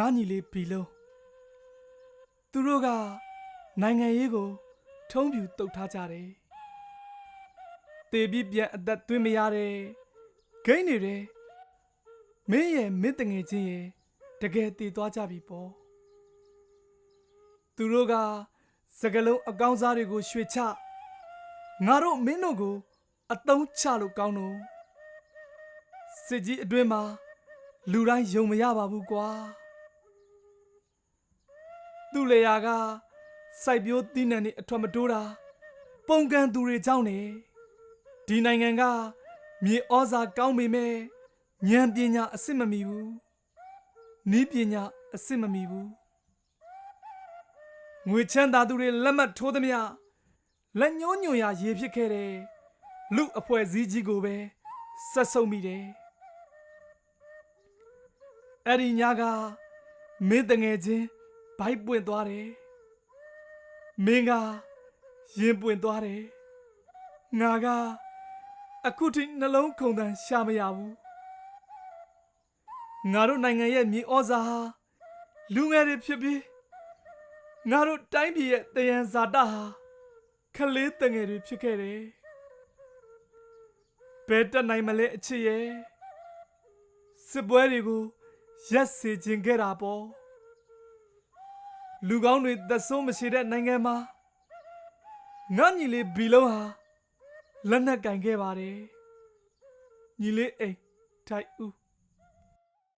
ငါညီလေးဘီလုံးသူတို့ကနိုင်ငံရေးကို ထုံးပြူတုတ်ထားကြတယ်တေပြီးပြန်အသက်သွင်းမရတဲ့ဂိမ်းတွေတဲ့မင်းရဲ့မင်းတငယ်ချင်းရဲ့တကယ်တည်သွားကြပြီပေါ့သူတို့ကစကလုံးအကောင်းစားတွေကိုရွှေချငါတို့မင်းတို့ကို အတုံးချလို့ကောင်းတော့စစ်ကြီးအတွင်းမှာလူတိုင်းယုံမရပါဘူးကွာ သူ့လေယာကစိုက်ပျိုးသီးနှံတွေအထွတ်မတိုးတာပုံကန်သူတွေကြောင့်နေဒီနိုင်ငံကမြေဩဇာကောင်းပေမဲ့ဉာဏ်ပညာအစစ်မမီဘူးနီးပညာအစစ်မမီဘူးငွေချမ်းသာသူတွေလက်မှတ်ထိုးသမျှလက်ညှိုးညွန်ရာရေဖြစ်ခဲ့တဲ့လူအဖွဲ့စည်းကြီးကိုပဲဆက်ဆုပ်မိတယ်အဲ့ဒီညကမင်းတငယ်ချင်း ဘိုက်ပွင့်သွားတယ်မင်းကရင်ပွင့်သွားတယ်ငါကအခုထိနှလုံးခုန်တန်ရှာမရဘူးငါတို့နိုင်ငံရဲ့မြေဩဇာဟာလူငယ်တွေဖြစ်ပြီးငါတို့တိုင်းပြည်ရဲ့တယံဇာတဟာခလေးတငယ်တွေဖြစ်ခဲ့တယ်ဘယ်တက်နိုင်မလဲအချစ်ရဲ့စစ်ပွဲတွေကိုရက်စေခြင်းခဲ့တာပေါ့ လူကောင်းတွေသက်ဆုံးမရှိတဲ့နိုင်ငံမှာငါညီလေးဘီလုံးဟာလက်နက်ကင်ခဲ့ပါတယ်ညီလေးအိမ်ထိုက်ဦး